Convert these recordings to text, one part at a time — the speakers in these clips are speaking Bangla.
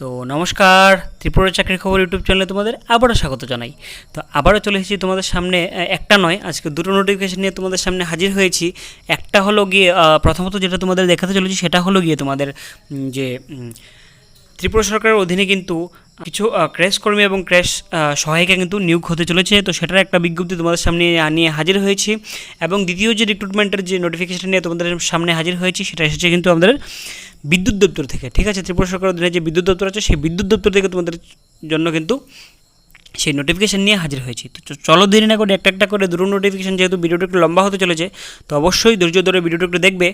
তো নমস্কার, ত্রিপুরা চাকরির খবর ইউটিউব চ্যানেলে তোমাদের আবারও স্বাগত জানাই। তো আবারও চলে এসেছি তোমাদের সামনে একটা নয়, আজকে দুটো নোটিফিকেশান নিয়ে তোমাদের সামনে হাজির হয়েছি। একটা হলো গিয়ে প্রথমত যেটা তোমাদের দেখাতে চলেছি সেটা হলো গিয়ে তোমাদের যে ত্রিপুরা সরকারের অধীনে কিন্তু কিছু ক্র্যাশ কর্মী এবং ক্র্যাশ সহায়িকা কিন্তু নিয়োগ হতে চলেছে। তো সেটার একটা বিজ্ঞপ্তি তোমাদের সামনে নিয়ে হাজির হয়েছি। এবং দ্বিতীয় যে রিক্রুটমেন্টের যে নোটিফিকেশন নিয়ে তোমাদের সামনে হাজির হয়েছি, সেটা এসেছে কিন্তু আমাদের বিদ্যুৎ দপ্তর থেকে, ঠিক আছে? ত্রিপুরা সরকারের যে বিদ্যুৎ দপ্তর আছে, সেই বিদ্যুৎ দপ্তর থেকে তোমাদের জন্য কিন্তু সেই নোটিফিকেশান নিয়ে হাজির হয়েছি। তো চলো দেরি না করে একটা একটা করে দুটো নোটিফিকেশান যেহেতু ভিডিওটা একটু লম্বা হতে চলেছে, তো অবশ্যই ধৈর্য ধরে ভিডিওটা একটু দেখবে।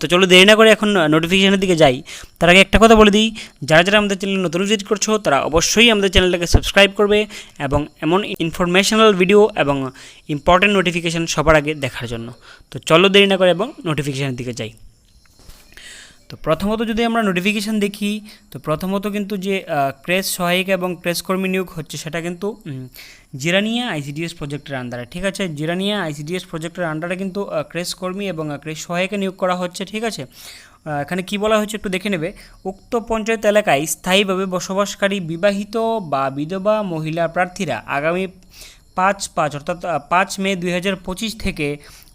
তো চলো দেরি না করে এখন নোটিফিকেশানের দিকে যাই। তার আগে একটা কথা বলে দিই, যারা যারা আমাদের চ্যানেল নতুন ভিজিট করছ, তারা অবশ্যই আমাদের চ্যানেলটাকে সাবস্ক্রাইব করবে এবং এমন ইনফরমেশনাল ভিডিও এবং ইম্পর্টেন্ট নোটিফিকেশান সবার আগে দেখার জন্য। তো চলো দেরি না করে এবং নোটিফিকেশানের দিকে যাই। তো প্রথমত যদি আমরা নোটিফিকেশান দেখি, তো প্রথমত কিন্তু যে ক্রেস সহায়িকা এবং ক্রেস কর্মী নিয়োগ হচ্ছে সেটা কিন্তু জিরানিয়া আইসিডিএস প্রজেক্টের আন্ডারে ঠিক আছে? জিরানিয়া আইসিডিএস প্রজেক্টের আন্ডারে কিন্তু ক্রেস কর্মী এবং ক্রেস সহায়িকা নিয়োগ করা হচ্ছে, ঠিক আছে? এখানে কি বলা হয়েছে একটু দেখে নেবে। উক্ত পঞ্চায়েত এলাকায় স্থায়ীভাবে বসবাসকারী বিবাহিত বা বিধবা মহিলা প্রার্থীরা আগামী পাঁচ পাঁচ অর্থাৎ পাঁচ মে দুই হাজার পঁচিশ থেকে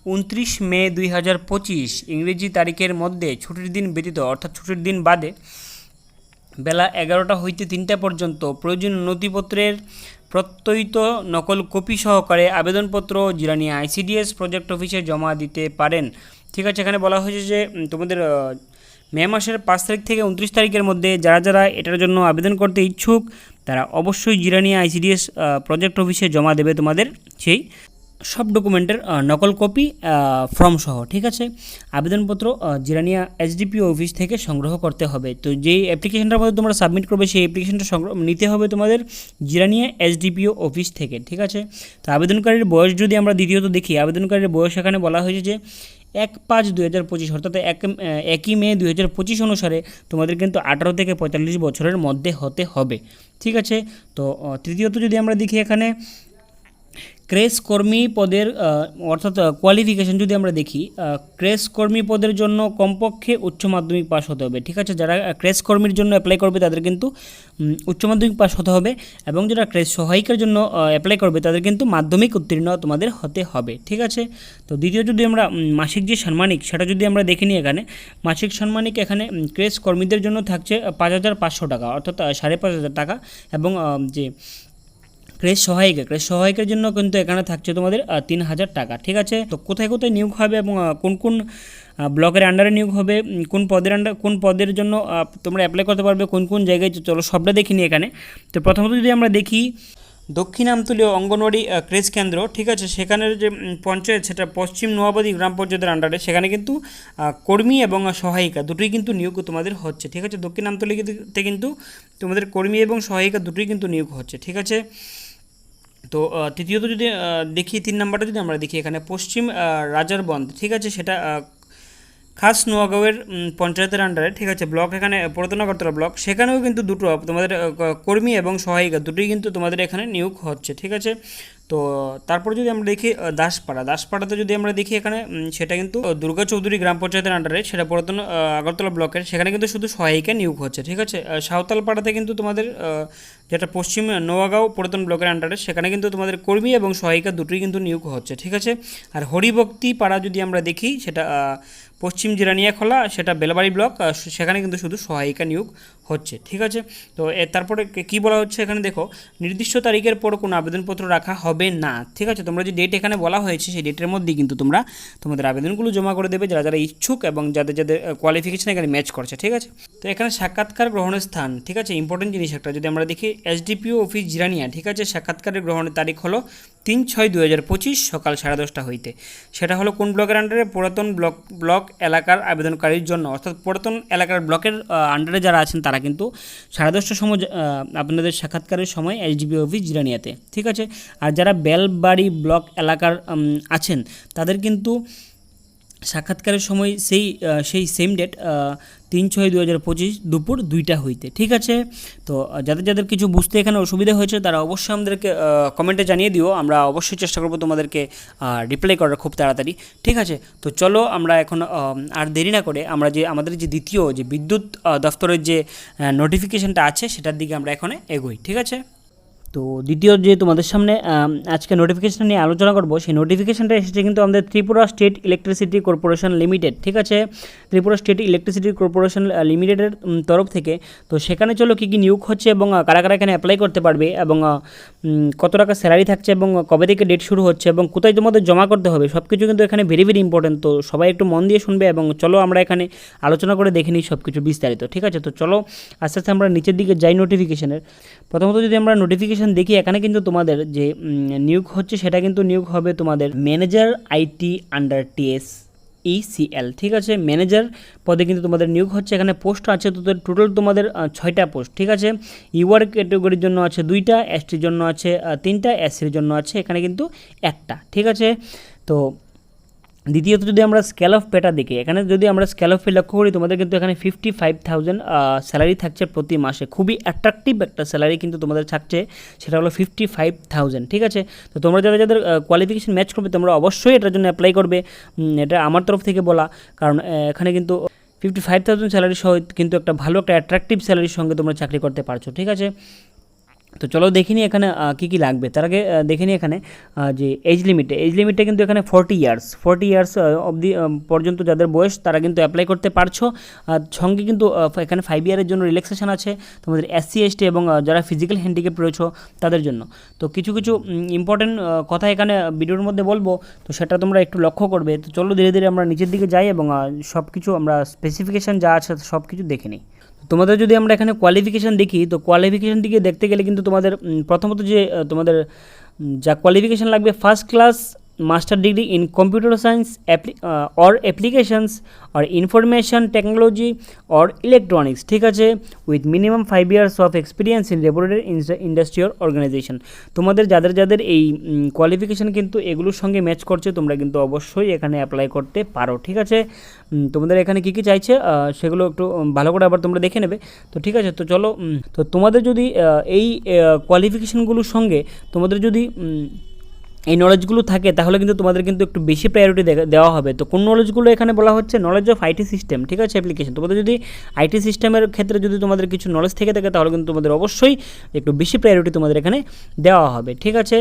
উনত্রিশ মে দুই হাজার পঁচিশ, ইংরেজি তারিখের মধ্যে ছুটির দিন ব্যতীত, অর্থাৎ ছুটির দিন বাদে বেলা এগারোটা হইতে তিনটা পর্যন্ত প্রয়োজনীয় নথিপত্রের প্রত্যয়িত নকল কপি সহকারে আবেদনপত্র জিরানিয়া আইসিডিএস প্রজেক্ট অফিসে জমা দিতে পারেন। ঠিক আছে, এখানে বলা হয়েছে যে তোমাদের মে মাসের পাঁচ তারিখ থেকে উনত্রিশ তারিখের মধ্যে যারা যারা এটার জন্য আবেদন করতে ইচ্ছুক, তারা অবশ্যই জিরানিয়া আইসিডিএস প্রজেক্ট অফিসে জমা দেবে তোমাদের সেই সব ডকুমেন্টের নকল কপি ফর্ম সহ, ঠিক আছে? আবেদনপত্র জিরানিয়া এইচডিপিও অফিস থেকে সংগ্রহ করতে হবে। তো যেই অ্যাপ্লিকেশনটার মধ্যে তোমরা সাবমিট করবে, সেই অ্যাপ্লিকেশনটা সংগ্রহ, নিতে হবে তোমাদের জিরানিয়া এইচডিপিও অফিস থেকে, ঠিক আছে? তো আবেদনকারীর বয়স যদি আমরা দ্বিতীয়ত দেখি, আবেদনকারীর বয়স এখানে বলা হয়েছে যে এক পাঁচ দু হাজার পঁচিশ, অর্থাৎ এক একই মে দু হাজার পঁচিশ অনুসারে তোমাদের কিন্তু আঠারো থেকে পঁয়তাল্লিশ বছরের মধ্যে হতে হবে, ঠিক আছে? তো তৃতীয়ত যদি আমরা দেখি এখানে ক্রেস কর্মী পদের অর্থাৎ কোয়ালিফিকেশন যদি আমরা দেখি আহ, ক্রেস কর্মী পদের জন্য কমপক্ষে উচ্চ মাধ্যমিক পাস হতে হবে। ঠিক আছে? যারা আহ, ক্রেস কর্মীর জন্য অ্যাপ্লাই করবে তাদের কিন্তু উচ্চ মাধ্যমিক পাস হতে হবে এবং যারা ক্রেস সহায়িকার জন্য অ্যাপ্লাই করবে তাদের কিন্তু মাধ্যমিক উত্তীর্ণ তোমাদের হতে হবে। ঠিক আছে? তো দ্বিতীয় যদি আমরা মাসিক যে সাম্মানিক সেটা যদি আমরা দেখে নিই এখানে মাসিক সাম্মানিক এখানে উম, ক্রেস কর্মীদের জন্য থাকছে পাঁচ হাজার পাঁচশো টাকা অর্থাৎ সাড়ে পাঁচ হাজার টাকা এবং যে ক্রেস সহায়িকা ক্রেস সহায়িকার জন্য কিন্তু এখানে থাকছে তোমাদের তিন হাজার টাকা, ঠিক আছে? তো কোথায় কোথায় নিয়োগ হবে এবং কোন কোন ব্লকের আন্ডারে নিয়োগ হবে কোন পদের আন্ডার কোন পদের জন্য তোমরা অ্যাপ্লাই করতে পারবে, কোন কোন জায়গায় চলো সবটা দেখিনি এখানে। তো প্রথমত যদি আমরা দেখি দক্ষিণ আমতলীয় অঙ্গনওয়াড়ি ক্রেজ কেন্দ্র, ঠিক আছে? সেখানের যে পঞ্চায়েত, সেটা পশ্চিম নোয়াবাদী গ্রাম পঞ্চায়েতের আন্ডারে সেখানে কিন্তু কর্মী এবং সহায়িকা দুটোই কিন্তু নিয়োগ তোমাদের হচ্ছে, ঠিক আছে? দক্ষিণ আমতলীতে কিন্তু তোমাদের কর্মী এবং সহায়িকা দুটোই কিন্তু নিয়োগ হচ্ছে, ঠিক আছে? তো তৃতীয়ত যদি দেখি তিন নাম্বারটা যদি আমরা দেখি, এখানে পশ্চিম রাজার বন্ধ ঠিক আছে? সেটা খাস নোয়াগাঁওয়ের পঞ্চায়েতের আন্ডারে ঠিক আছে? ব্লক এখানে পুরাতনগরতলা ব্লক, সেখানেও কিন্তু দুটো, তোমাদের কর্মী এবং সহায়িকা, দুটোই কিন্তু তোমাদের এখানে নিয়োগ হচ্ছে, ঠিক আছে? তো তারপর যদি আমরা দেখি দাসপাড়া। দাসপাড়াতে যদি আমরা দেখি এখানে সেটা কিন্তু দুর্গা চৌধুরী গ্রাম পঞ্চায়েতের আন্ডারে সেটা পুরাতন আগরতলা ব্লকের। সেখানে কিন্তু শুধু সহায়িকা নিয়োগ হচ্ছে, ঠিক আছে? সাঁওতালপাড়াতে কিন্তু তোমাদের যেটা পশ্চিম নোয়াগাঁও পুরাতন ব্লকের আন্ডারে সেখানে কিন্তু তোমাদের কর্মী এবং সহায়িকা দুটোই কিন্তু নিয়োগ হচ্ছে, ঠিক আছে? আর হরিভক্তি পাড়া যদি আমরা দেখি, সেটা পশ্চিম জিরানিয়া খোলা সেটা বেলবাড়ি ব্লক সেখানে কিন্তু শুধু সহায়িকা নিয়োগ হচ্ছে, ঠিক আছে? তো তারপরে কি বলা হচ্ছে এখানে? দেখো, নির্দিষ্ট তারিখের পর কোনো আবেদনপত্র রাখা হবে না, ঠিক আছে? তোমরা যে ডেট এখানে বলা হয়েছে, সেই ডেটের মধ্যেই কিন্তু তোমরা তোমাদের আবেদনগুলো জমা করে দেবে, যারা যারা ইচ্ছুক এবং যাদের যাদের কোয়ালিফিকেশন এখানে ম্যাচ করছে, ঠিক আছে? তো এখানে সাক্ষাৎকার গ্রহণের স্থান, ঠিক আছে? ইম্পর্টেন্ট জিনিস একটা, যদি আমরা দেখি এসডিপিও অফিস জিরানিয়া, ঠিক আছে? সাক্ষাৎকারের গ্রহণের তারিখ হলো তিন ছয় দু হাজার পঁচিশ, সকাল সাড়ে দশটা হইতে। সেটা হলো কোন ব্লকের আন্ডারে পুরাতন ব্লক ব্লক এলাকার আবেদনকারীর জন্য, অর্থাৎ পুরাতন এলাকার ব্লকের আন্ডারে যারা আছেন তারা কিন্তু সাড়ে দশটার সময় আপনাদের সাক্ষাৎকারের সময় এইচডিপি অফিস জিরানিয়াতে, ঠিক আছে? আর যারা বেলবাড়ি ব্লক এলাকার আছেন, তাদের কিন্তু সাক্ষাৎকারের সময় সেই সেই সেম ডেট তিন ছয় দু হাজার পঁচিশ দুপুর দুইটা হইতে, ঠিক আছে? তো যাদের যাদের কিছু বুঝতে এখানে অসুবিধা হয়েছে, তারা অবশ্যই আমাদেরকে কমেন্টে জানিয়ে দিও। আমরা অবশ্যই চেষ্টা করব তোমাদেরকে রিপ্লাই করার খুব তাড়াতাড়ি, ঠিক আছে? তো চলো আমরা এখন আর দেরি না করে আমরা যে, আমাদের যে দ্বিতীয় যে বিদ্যুৎ দফতরের যে নোটিফিকেশনটা আছে, সেটার দিকে আমরা এখন এগোই, ঠিক আছে? তো দ্বিতীয় যে তোমাদের সামনে আজকে নোটিফিকেশন নিয়ে আলোচনা করব, সেই নোটিফিকেশনটা এসেছে কিন্তু আমাদের Tripura state electricity corporation limited ঠিক আছে? ত্রিপুরা স্টেট ইলেকট্রিসিটি কর্পোরেশন লিমিটেডের তরফ থেকে। তো সেখানে চলো কী কী নিয়োগ হচ্ছে এবং কারা কারা এখানে অ্যাপ্লাই করতে পারবে এবং কত টাকা স্যালারি থাকছে এবং কবে থেকে ডেট শুরু হচ্ছে এবং কোথায় তোমাদের জমা করতে হবে সব কিছু কিন্তু এখানে ভেরি ভেরি ইম্পর্টেন্ট তো সবাই একটু মন দিয়ে শুনবে এবং চলো আমরা এখানে আলোচনা করে দেখে নিই সব কিছু বিস্তারিত, ঠিক আছে? তো চলো আস্তে আস্তে আমরা নিচের দিকে যাই নোটিফিকেশনের প্রথমত যদি আমরা নোটিফিকেশন দেখি, এখানে কিন্তু তোমাদের যে নিয়োগ হচ্ছে, সেটা কিন্তু নিয়োগ হবে তোমাদের manager IT under TS ECL ঠিক আছে? ম্যানেজার পদে কিন্তু তোমাদের নিয়োগ হচ্ছে, এখানে পোস্ট আছে, তো টোটাল তোমাদের ছয়টা পোস্ট ঠিক আছে? ইউআর ক্যাটেগরির জন্য আছে দুইটা এসটির জন্য আছে তিনটা এসসির জন্য আছে, এখানে কিন্তু একটা, ঠিক আছে? তো দ্বিতীয়ত যদি আমরা স্কেল অফ পেটা দেখি, এখানে যদি আমরা স্কেল অফ পে লক্ষ্য করি, তোমাদের কিন্তু এখানে ফিফটি ফাইভ থাউজেন্ড স্যালারি থাকছে প্রতি মাসে। খুবই অ্যাট্রাকটিভ একটা স্যালারি কিন্তু তোমাদের থাকছে, সেটা হলো ফিফটি ফাইভ থাউজেন্ড ঠিক আছে? তো তোমরা যারা যাদের কোয়ালিফিকেশন ম্যাচ করবে, তোমরা অবশ্যই এটার জন্য অ্যাপ্লাই করবে। এটা আমার তরফ থেকে বলা, কারণ এখানে কিন্তু ফিফটি ফাইভ থাউজেন্ড স্যালারি সহ কিন্তু একটা ভালো, একটা অ্যাট্রাকটিভ স্যালারির সঙ্গে তোমরা চাকরি করতে পারছ, ঠিক আছে? তো চলো দেখিনি এখানে কী কী লাগবে। তার আগে দেখে নিই এখানে যে এজ লিমিটে এজ লিমিটে কিন্তু এখানে ফর্টি ইয়ার্স ফর্টি ইয়ার্স অবধি পর্যন্ত যাদের বয়স, তারা কিন্তু অ্যাপ্লাই করতে পারছ। আর সঙ্গে কিন্তু এখানে ফাইভ ইয়ারের জন্য রিল্যাক্সেশন আছে তোমাদের এসসি এসটি এবং যারা ফিজিক্যাল হ্যান্ডিক্যাপ রয়েছে, তাদের জন্য। তো কিছু কিছু ইম্পর্টেন্ট কথা এখানে ভিডিওর মধ্যে বলব। তো সেটা তোমরা একটু লক্ষ্য করবে। তো চলো ধীরে ধীরে আমরা নিচের দিকে যাই এবং সব কিছু আমরা স্পেসিফিকেশান যা আছে সব কিছু দেখে নিই। তোমাদের যদি আমরা এখানে কোয়ালিফিকেশান দেখি, তো কোয়ালিফিকেশান দিকে দেখতে গেলে কিন্তু তোমাদের প্রথমত যে তোমাদের যা কোয়ালিফিকেশান লাগবে first class master degree in computer science or applications or information technology or electronics ঠিক আছে? With minimum five years of experience in reputed industrial organisation তোমাদের যাদের যাদের এই কোয়ালিফিকেশান কিন্তু এগুলোর সঙ্গে ম্যাচ করছে, তোমরা কিন্তু অবশ্যই এখানে অ্যাপ্লাই করতে পারো, ঠিক আছে? তোমাদের এখানে কী কী চাইছে? সেগুলো একটু ভালো করে আবার তোমরা দেখে নেবে। তো ঠিক আছে, তো চলো তো তোমাদের যদি এই কোয়ালিফিকেশানগুলোর সঙ্গে তোমাদের যদি এই নলেজগুলো থাকে, তাহলে কিন্তু তোমাদের কিন্তু একটু বেশি প্রায়োরিটি দেওয়া হবে। তো কোন নলেজগুলো এখানে বলা হচ্ছে? নলেজ অফ আইটি সিস্টেম ঠিক আছে? অ্যাপ্লিকেশন তোমাদের যদি আইটি সিস্টেমের ক্ষেত্রে যদি তোমাদের কিছু নলেজ থেকে থাকে, তাহলে কিন্তু তোমাদের অবশ্যই একটু বেশি প্রায়োরিটি তোমাদের এখানে দেওয়া হবে, ঠিক আছে?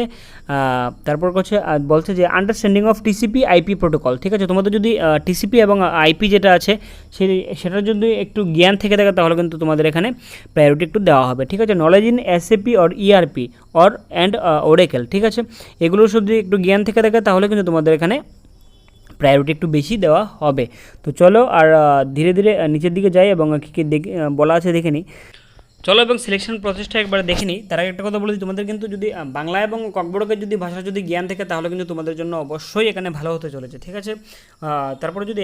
তারপর হচ্ছে বলছে যে understanding of TCP IP protocol ঠিক আছে? তোমাদের যদি টিসিপি এবং আইপি যেটা আছে সেই সেটার যদি একটু জ্ঞান থেকে থাকে, তাহলে কিন্তু তোমাদের এখানে প্রায়োরিটি একটু দেওয়া হবে, ঠিক আছে? Knowledge in SAP or ERP or and Oracle ঠিক আছে? এগুলোর সব যদি একটু জ্ঞান থেকে থাকে তাহলে কিন্তু তোমাদের এখানে প্রায়োরিটি একটু বেশি দেওয়া হবে। তো চলো আর ধীরে ধীরে নিচের দিকে যাই এবং কী কী বলা আছে দেখে নিই। চলো এবং সিলেকশন প্রসেসটা একবার দেখে নিই। তার আগে একটা কথা বলে, তোমাদের কিন্তু যদি বাংলা এবং ককবরকের যদি ভাষা যদি জ্ঞান থাকে, তাহলে কিন্তু তোমাদের জন্য অবশ্যই এখানে ভালো হতে চলেছে, ঠিক আছে? তারপরে যদি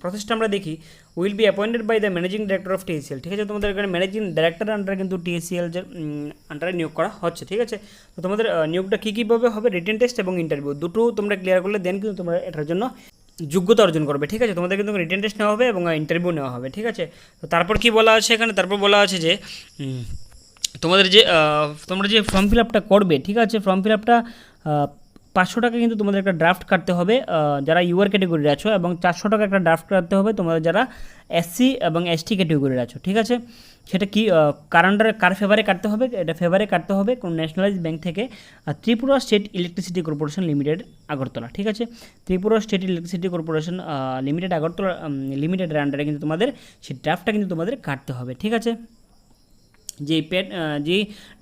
প্রসেসটা আমরা দেখি will be appointed by the managing director of TACL ঠিক আছে? তোমাদের এখানে ম্যানেজিং ডিরেক্টর আন্ডারে কিন্তু টিএসিএল আন্ডারে নিয়োগ করা হচ্ছে, ঠিক আছে? তো তোমাদের নিয়োগটা কী কীভাবে হবে? রিটেন টেস্ট এবং ইন্টারভিউ দুটো তোমরা ক্লিয়ার করলে দেন কিন্তু তোমরা এটার জন্য যোগ্যতা অর্জন করবে, ঠিক আছে? তোমাদের কিন্তু রিটেন টেস্ট নেওয়া হবে এবং ইন্টারভিউ নেওয়া হবে, ঠিক আছে? তো তারপর কি বলা আছে এখানে? তারপর বলা আছে যে তোমাদের যে তোমরা যে ফর্ম ফিল আপটা করবে, ঠিক আছে? ফর্ম ফিল আপটা পাঁচশো টাকা কিন্তু তোমাদের একটা ড্রাফট কাটতে হবে যারা ইউআর ক্যাটেগরির আছো এবং চারশো টাকা একটা ড্রাফট কাটতে হবে তোমাদের যারা এসসি এবং এসটি ক্যাটেগরির আছো, ঠিক আছে? সেটা কি কার আন্ডারে কার ফেভারে কাটতে হবে? এটা ফেভারে কাটতে হবে কোন ন্যাশনালাইজ ব্যাংক থেকে Tripura state electricity corporation limited Agartala, ঠিক আছে? Tripura state electricity corporation limited Agartala লিমিটেডের আন্ডারে কিন্তু তোমাদের, সেই ড্রাফটটা কিন্তু তোমাদের কাটতে হবে, ঠিক আছে? যে পেড যে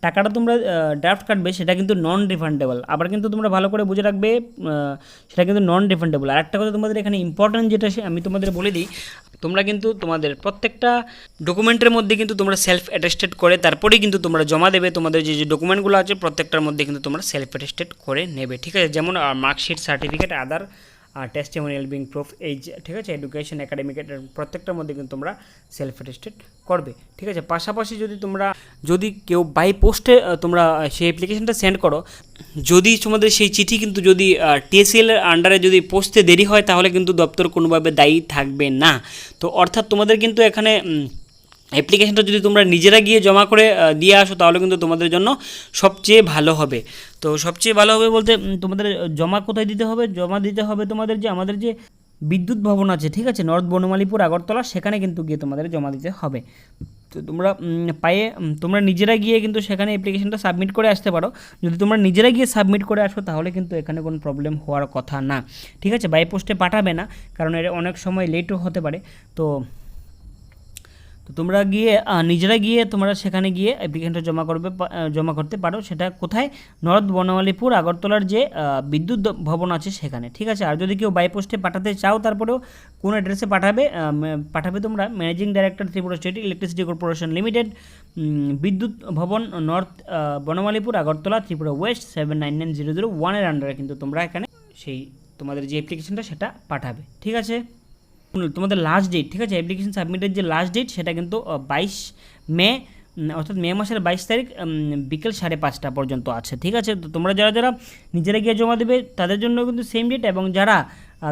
টাকাটা তোমরা ড্রাফট কাটবে সেটা কিন্তু নন রিফান্ডেবল আবার কিন্তু তোমরা ভালো করে বুঝে রাখবে সেটা কিন্তু নন রিফান্ডেবল আর একটা কথা তোমাদের এখানে ইম্পর্ট্যান্ট যেটা আমি তোমাদের বলে দিই, তোমরা কিন্তু তোমাদের প্রত্যেকটা ডকুমেন্টের মধ্যে কিন্তু তোমরা সেলফ অ্যাটেস্টেড করে, তারপরেই কিন্তু তোমরা জমা দেবে। তোমাদের যে যে ডকুমেন্টগুলো আছে, প্রত্যেকটার মধ্যে কিন্তু তোমরা সেলফ অ্যাটেস্টেড করে নেবে। ঠিক আছে? যেমন marksheet certificate other testimonial being proof এই ঠিক আছে? এডুকেশন একাডেমিক প্রত্যেকটার মধ্যে কিন্তু তোমরা সেলফ অ্যাটেস্টেড করবে, ঠিক আছে? পাশাপাশি যদি তোমরা, যদি কেউ বাই পোস্টে তোমরা সেই অ্যাপ্লিকেশনটা সেন্ড করো, যদি তোমাদের সেই চিঠি কিন্তু যদি টিএসএল আন্ডারে যদি পৌঁছতে দেরি হয়, তাহলে কিন্তু দপ্তর কোনোভাবে দায়ী থাকবে না। তো অর্থাৎ তোমাদের কিন্তু এখানে অ্যাপ্লিকেশনটা যদি তোমরা নিজেরা গিয়ে জমা করে দিয়ে আসো, তাহলে কিন্তু তোমাদের জন্য সবচেয়ে ভালো হবে। তো সবচেয়ে ভালো হবে বলতে তোমাদের জমা কোথায় দিতে হবে? জমা দিতে হবে তোমাদের যে, আমাদের যে বিদ্যুৎ ভবন আছে, ঠিক আছে? নর্থ বনমালীপুর, আগরতলা, সেখানে কিন্তু গিয়ে তোমাদের জমা দিতে হবে। তো তোমরা পায়ে তোমরা নিজেরা গিয়ে কিন্তু সেখানে অ্যাপ্লিকেশনটা সাবমিট করে আসতে পারো। যদি তোমরা নিজেরা গিয়ে সাবমিট করে আসো, তাহলে কিন্তু এখানে কোনো প্রবলেম হওয়ার কথা না। ঠিক আছে? বাই পোস্টে পাঠাবে না, কারণ এর অনেক সময় লেটও হতে পারে। তো তো তোমরা গিয়ে নিজেরা গিয়ে তোমরা সেখানে গিয়ে অ্যাপ্লিকেশনটা জমা করবে জমা করতে পারো। সেটা কোথায়? নর্থ বনমালীপুর, আগরতলার যে বিদ্যুৎ ভবন আছে সেখানে, ঠিক আছে? আর যদি কেউ বাই পোস্টে পাঠাতে চাও, তারপরেও কোন অ্যাড্রেসে পাঠাবে পাঠাবে তোমরা managing director Tripura state electricity corporation limited Bidyut Bhawan, north Banamalipur, Agartala, Tripura west seven nine nine zero zero ওয়ানের আন্ডারে কিন্তু তোমরা এখানে সেই তোমাদের যে অ্যাপ্লিকেশনটা সেটা পাঠাবে, ঠিক আছে? তোমাদের লাস্ট ডেট ঠিক আছে? অ্যাপ্লিকেশন সাবমিটের যে লাস্ট ডেট সেটা কিন্তু বাইশ মে অর্থাৎ মে মাসের বাইশ তারিখ বিকেল সাড়ে পাঁচটা পর্যন্ত আছে, ঠিক আছে? তো তোমরা যারা যারা নিজেরা গিয়ে জমা দেবে, তাদের জন্য কিন্তু সেম ডেট এবং যারা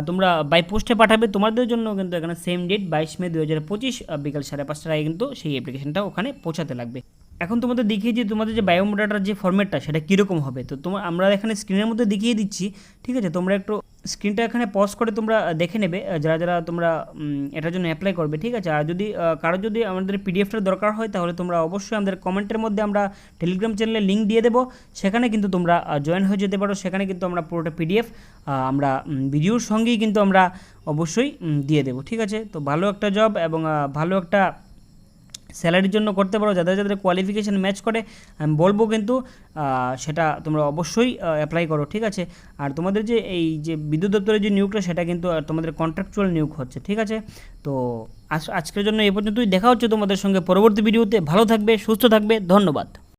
তোমরা বাই পোস্টে পাঠাবে, তোমাদের জন্য কিন্তু এখানে সেম ডেট বাইশ মে দু হাজার পঁচিশ বিকেল সাড়ে পাঁচটার আগে কিন্তু সেই অ্যাপ্লিকেশনটা ওখানে পৌঁছাতে লাগবে। এখন তোমাদের দেখিয়ে যে তোমাদের যে বায়োমোডাটার যে ফর্মেটটা সেটা কীরকম হবে? তো তোমার আমরা এখানে স্ক্রিনের মধ্যে দেখিয়ে দিচ্ছি, ঠিক আছে? তোমরা একটু স্ক্রিনটা এখানে পজ করে তোমরা দেখে নেবে যারা যারা তোমরা এটার জন্য অ্যাপ্লাই করবে, ঠিক আছে? আর যদি কারও যদি আমাদের পিডিএফটার দরকার হয়, তাহলে তোমরা অবশ্যই আমাদের কমেন্টের মধ্যে আমরা টেলিগ্রাম চ্যানেলে লিঙ্ক দিয়ে দেবো। সেখানে কিন্তু তোমরা জয়েন হয়ে যেতে পারো। সেখানে কিন্তু আমরা পুরোটা পিডিএফ আমরা ভিডিওর সঙ্গেই কিন্তু আমরা অবশ্যই দিয়ে দেবো, ঠিক আছে? তো ভালো একটা জব এবং ভালো একটা স্যালারির জন্য করতে পারো, যাদের যাদের কোয়ালিফিকেশান ম্যাচ করে, আমি বলব কিন্তু সেটা তোমরা অবশ্যই অ্যাপ্লাই করো, ঠিক আছে? আর তোমাদের যে এই যে বিদ্যুৎ দপ্তরের যে নিয়োগটা, সেটা কিন্তু তোমাদের কন্ট্রাকচুয়াল নিয়োগ হচ্ছে, ঠিক আছে? তো আজ, আজকের জন্য এ পর্যন্তই। দেখা হচ্ছে তোমাদের সঙ্গে পরবর্তী ভিডিওতে। ভালো থাকবে, সুস্থ থাকবে। ধন্যবাদ।